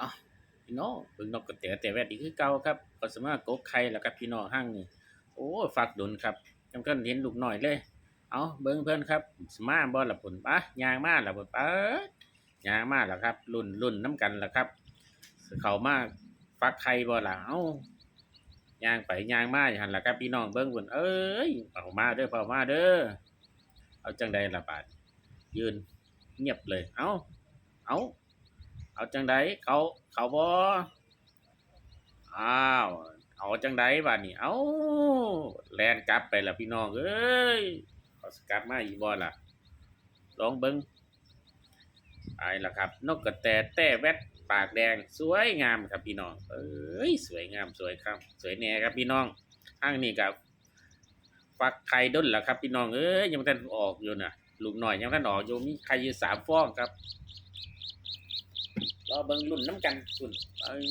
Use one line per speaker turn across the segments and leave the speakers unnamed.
อ้าวพี่น้องเบิ่งนกกระแตแต่แวดอีกคือเก่าครับก็สามารถกกไข่แล้วกับพี่น้องห้างนี่โอ้ฝากดุนครับจำกันเห็นลูกหน้อยเลย เอาเบิ่งเพิ่อนครับ สมาบ่ล่ะพุ่นปะยางมาละพุ่นปะยางมาล้วครับ รุ่นรุ่นน้ำกันละครับ เขามาฟักไข่บ่ล่ะเอ้ายางไปยางมาอย่างนั้นละครับพี่น้องเบิ่งพุ่นเอ้ยเอามาเด้อเอามาเด้อเอาจังใดละบาดยืนเงียบเลย เอาเอาเอา จังใดเขาเขาบ่อ้าวเอาจังใดบาดนี้เอาแลนกลับไปละพี่น้องเอ้ยเขาสกลับมาอีกบ่ล่ะลองเบิ่งไปละครับ นกกระแตแต้แวดปากแดงสวยงามครับพี่น้อง เอ้ยสวยงามสวยครับ สวยแน่ครับพี่น้องอ้างนี่กับฟักไข่ด้นล้วครับ พี่น้องเอ้ยยังไม่ทันออกอยู่น่ะลูกหน่อยยังไม่ทันออกอยู่มีไข่อยู่สามฟองครับ รอเบิ่งรุ่นน้ำกันคุณเอ้ย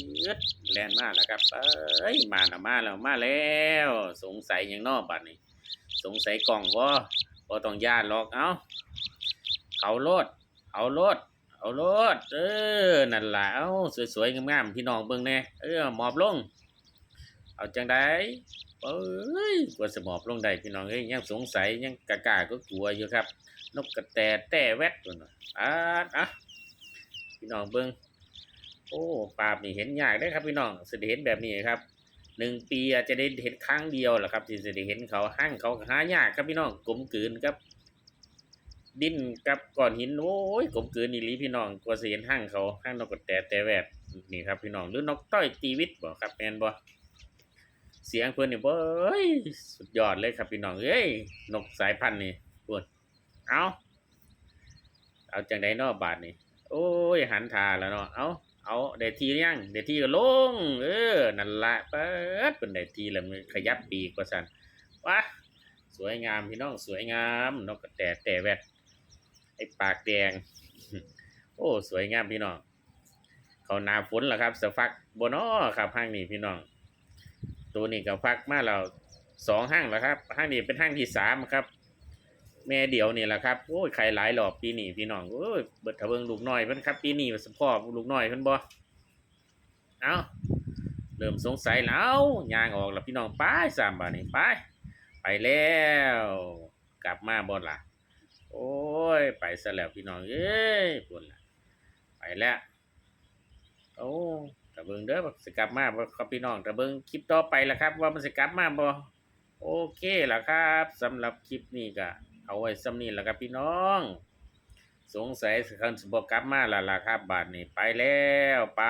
แลนมากแล้วครับเอ้ยมาแล้วมาแล้วมาแล้ว สงสัยอย่างนอกบัดนี้ สงสัยกล่องว่าบ่ต้องย่านหรอกเอ้าเขาโลด เอาโลด เอารถเออ นั่นแหละเอ้าสวยๆงามๆพี่น้องเบิ่งแน่เออหมอบลง เอาจังไดเอ้ยกว่าสมอบลงได้พี่น้องเอ้ยยังสงสัยยังกะกาก็กลัวอยู่ครับ นกกระแตแต่แวดตัวน่ะอ่าอะพี่น้องเบิ่ง โอ้ปาบนี่เห็นยากได้ครับพี่น้องสิเห็นแบบนี้ครับหนึ่งปีอาจจะได้เห็นครั้งเดียวแหละครับที่จะได้เห็นเขาหั่งเขาหายากครับพี่น้องกลมกลืนครับ ดิ้นกับก้อนหินโอ้ยกลมกลืนอีหลีพี่น้องกว่าสิเห็นหั่งเขาหั่งนกกระแตแต่แวดนี่ครับพี่น้องหรือนกต้อยตีวิตบ่ครับแมนบ่เสียงเพิ่อนนี่บ่เอ้ยสุดยอดเลยครับพี่น้องเอ้ยนกสายพันธุ์นี่ปวดเอาเอาจังไดนาะบาดนี่โอ้ยหันทาแล้วเนาะเอา เอาได้ทีหรือยังได้ทีก็ลง เออ นั่นละเปิดเป็นได้ทีแล้วมันขยับปีกว่าซั่นวะสวยงามพี่น้องสวยงามนกกระแตแต่แวดไอ้ปากแดง โอ้สวยงามพี่น้องเขานาฝนแล้วครับสฟักบนอ้อครับห้างนี้พี่น้อง ตัวนี้ก็ฟักมาแล้วสองห้างแล้วครับห้างนี้เป็นห้างที่สามครับ แม่เดี่ยวนี่แหละครับโอ้ยไข่หลายหลอบปีนี้พี่น้องโอ้ยเบิดทะเบิงลูกน้อยเพิ่นครับปีนี้สพ่อลูกน้อยเพิ่นบ่เอ้าเริ่มสงสัยแล้วยางออกแล้วพี่น้องไปสามบาทนี่ไป ไปแล้ว กลับมาบ่ล่ะ โอ้ย ไปซะแล้วพี่น้องเอ้ยปุ่นล่ะไปแล้วโอ้ตะเบิงเด้อสิกลับมาบ่ครับพี่น้องตะเบิงคลิปต่อไปล่ะครับ ว่ามันสิกลับมาบ่โอเคล่ะครับสำหรับคลิปนี้ก็ เอาไว้สำนี้ล่ะครับพี่น้อง สงสัยสคันสบกลับมาแล้วล่ะครับ บาทนี้ไปแล้ว ไป